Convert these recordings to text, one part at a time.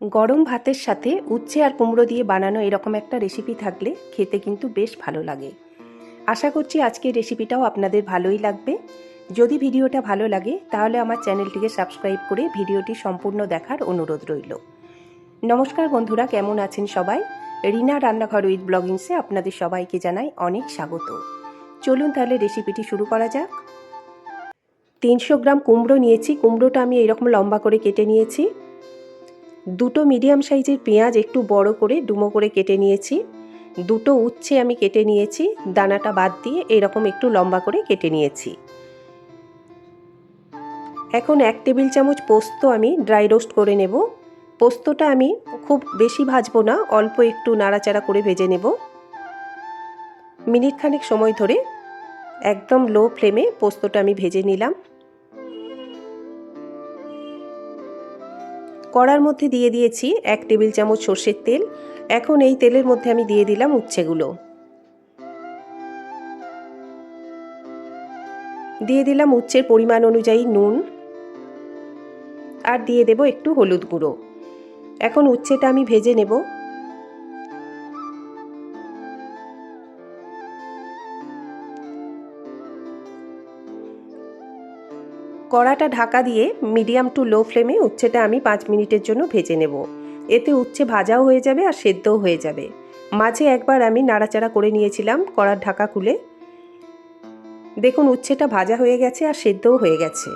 গরম ভাতের সাথে উচ্ছে আর কুমড়ো দিয়ে বানানো এরকম একটা রেসিপি থাকলে খেতে কিন্তু বেশ ভালো লাগে। আশা করছি আজকের রেসিপিটাও আপনাদের ভালোই লাগবে। যদি ভিডিওটা ভালো লাগে, তাহলে আমার চ্যানেলটিকে সাবস্ক্রাইব করে ভিডিওটি সম্পূর্ণ দেখার অনুরোধ রইল। নমস্কার বন্ধুরা, কেমন আছেন সবাই? রিনা রান্নাঘর উইথ ব্লগিংসে আপনাদের সবাইকে জানাই অনেক স্বাগত। চলুন তাহলে রেসিপিটি শুরু করা যাক। তিনশো গ্রাম কুমড়ো নিয়েছি। কুমড়োটা আমি এরকম লম্বা করে কেটে নিয়েছি। দুটো মিডিয়াম সাইজের পেঁয়াজ একটু বড় করে ডুমো করে কেটে নিয়েছি। দুটো উচ্ছে আমি কেটে নিয়েছি, দানাটা বাদ দিয়ে এরকম একটু লম্বা করে কেটে নিয়েছি। এখন এক টেবিল চামচ পোস্ত আমি ড্রাই রোস্ট করে নেব। পোস্তটা আমি খুব বেশি ভাজবো না, অল্প একটু নাড়াচাড়া করে ভেজে নেব। মিনিট খানেক সময় ধরে একদম লো ফ্লেমে পোস্তটা আমি ভেজে নিলাম। কড়ার মধ্যে দিয়ে দিয়েছি এক টেবিল চামচ সর্ষের তেল। এখন এই তেলের মধ্যে আমি দিয়ে দিলাম উচ্ছেগুলো। দিয়ে দিলাম উচ্ছের পরিমাণ অনুযায়ী নুন। আর দিয়ে দেব একটু হলুদ গুঁড়ো। এখন উচ্ছেটা আমি ভেজে নেব। কড়াটা ঢাকা দিয়ে মিডিয়াম টু লো ফ্লেমে উচ্ছেটা আমি পাঁচ মিনিটের জন্য ভেজে নেব। এতে উচ্ছে ভাজাও হয়ে যাবে আর সেদ্ধও হয়ে যাবে। মাঝে একবার আমি নাড়াচাড়া করে নিয়েছিলাম কড়ার ঢাকা খুলে। দেখুন, উচ্ছেটা ভাজা হয়ে গেছে আর সেদ্ধও হয়ে গেছে।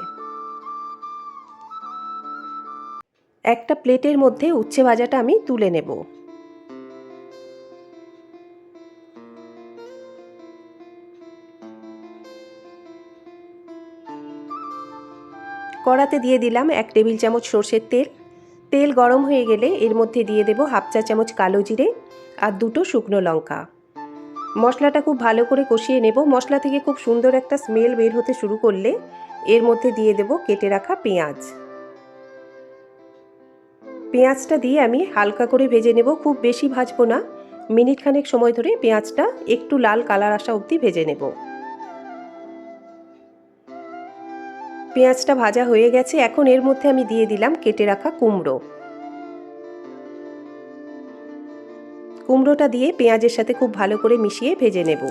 একটা প্লেটের মধ্যে উচ্ছে ভাজাটা আমি তুলে নেব। কড়াতে দিয়ে দিলাম এক টেবিল চামচ সর্ষের তেল। তেল গরম হয়ে গেলে এর মধ্যে দিয়ে দেব হাফ চা চামচ কালো জিরে আর দুটো শুকনো লঙ্কা। মশলাটা খুব ভালো করে কষিয়ে নেব। মশলা থেকে খুব সুন্দর একটা স্মেল বের হতে শুরু করলে এর মধ্যে দিয়ে দেব কেটে রাখা পেঁয়াজ। পেঁয়াজটা দিয়ে আমি হালকা করে ভেজে নেব। খুব বেশি ভাজবো না। মিনিট খানেক সময় ধরে পেঁয়াজটা একটু লাল কালার আসা অবধি ভেজে নেব। পেঁয়াজটা ভাজা হয়ে গেছে, এখন এর মধ্যে আমি দিয়ে দিলাম কেটে রাখা কুমড়ো। কুমড়োটা দিয়ে পেঁয়াজের সাথে খুব ভালো করে মিশিয়ে ভেজে নেব।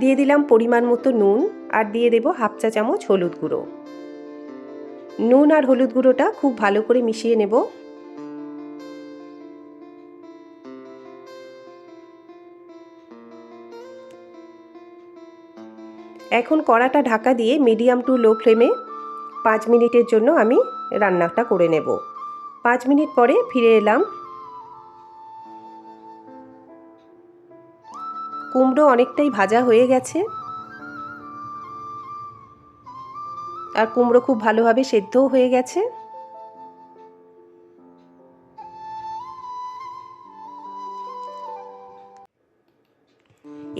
দিয়ে দিলাম পরিমাণ মতো নুন আর দিয়ে দেব হাফ চা চামচ হলুদ গুঁড়ো। নুন আর হলুদ গুঁড়োটা খুব ভালো করে মিশিয়ে নেব। এখন কড়াটা ঢাকা দিয়ে মিডিয়াম টু লো ফ্লেমে পাঁচ মিনিটের জন্য আমি রান্নাটা করে নেব। পাঁচ মিনিট পরে ফিরে এলাম। কুমড়ো অনেকটাই ভাজা হয়ে গেছে। আর কুমড়ো খুব ভালোভাবে সেদ্ধও হয়ে গেছে।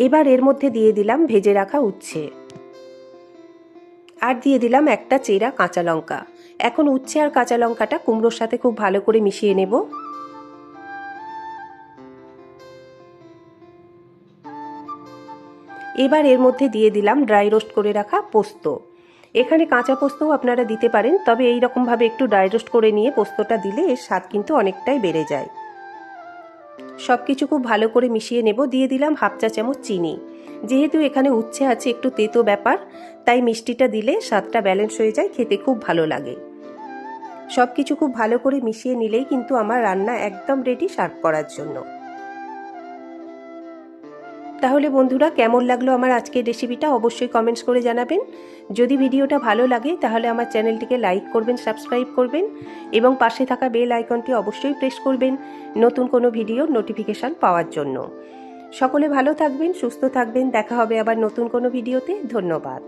এবার এর মধ্যে দিয়ে দিলাম ভেজে রাখা উচ্ছে। আর দিয়ে দিলাম একটা চেরা কাঁচা লঙ্কা। এখন উচ্ছে আর কাঁচা লঙ্কাটা কুমড়োর সাথে খুব ভালো করে মিশিয়ে নেব। এবার এর মধ্যে দিয়ে দিলাম ড্রাই রোস্ট করে রাখা পোস্ত। এখানে কাঁচা পোস্তও আপনারা দিতে পারেন, তবে এই রকমভাবে একটু ড্রাই রোস্ট করে নিয়ে পোস্তটা দিলে এর স্বাদ কিন্তু অনেকটাই বেড়ে যায়। সব কিছু খুব ভালো করে মিশিয়ে নেব। দিয়ে দিলাম হাফ চা চামচ চিনি। যেহেতু এখানে উচ্ছে আছে একটু তেতো ব্যাপার, তাই মিষ্টিটা দিলে স্বাদটা ব্যালেন্স হয়ে যায়, খেতে খুব ভালো লাগে। সব কিছু খুব ভালো করে মিশিয়ে নিলেই কিন্তু আমার রান্না একদম রেডি সার্ভ করার জন্য। তাহলে বন্ধুরা, কেমন লাগল আমার আজকের রেসিপিটা অবশ্যই কমেন্টস করে জানাবেন। যদি ভিডিওটা ভালো লাগে, তাহলে আমার চ্যানেলটিকে লাইক করবেন সাবস্ক্রাইব করবেন এবং পাশে থাকা বেল আইকনটি অবশ্যই প্রেস করবেন নতুন কোনো ভিডিওর নোটিফিকেশান পাওয়ার জন্য। সকলে ভালো থাকবেন সুস্থ থাকবেন। দেখা হবে আবার নতুন কোনো ভিডিওতে। ধন্যবাদ।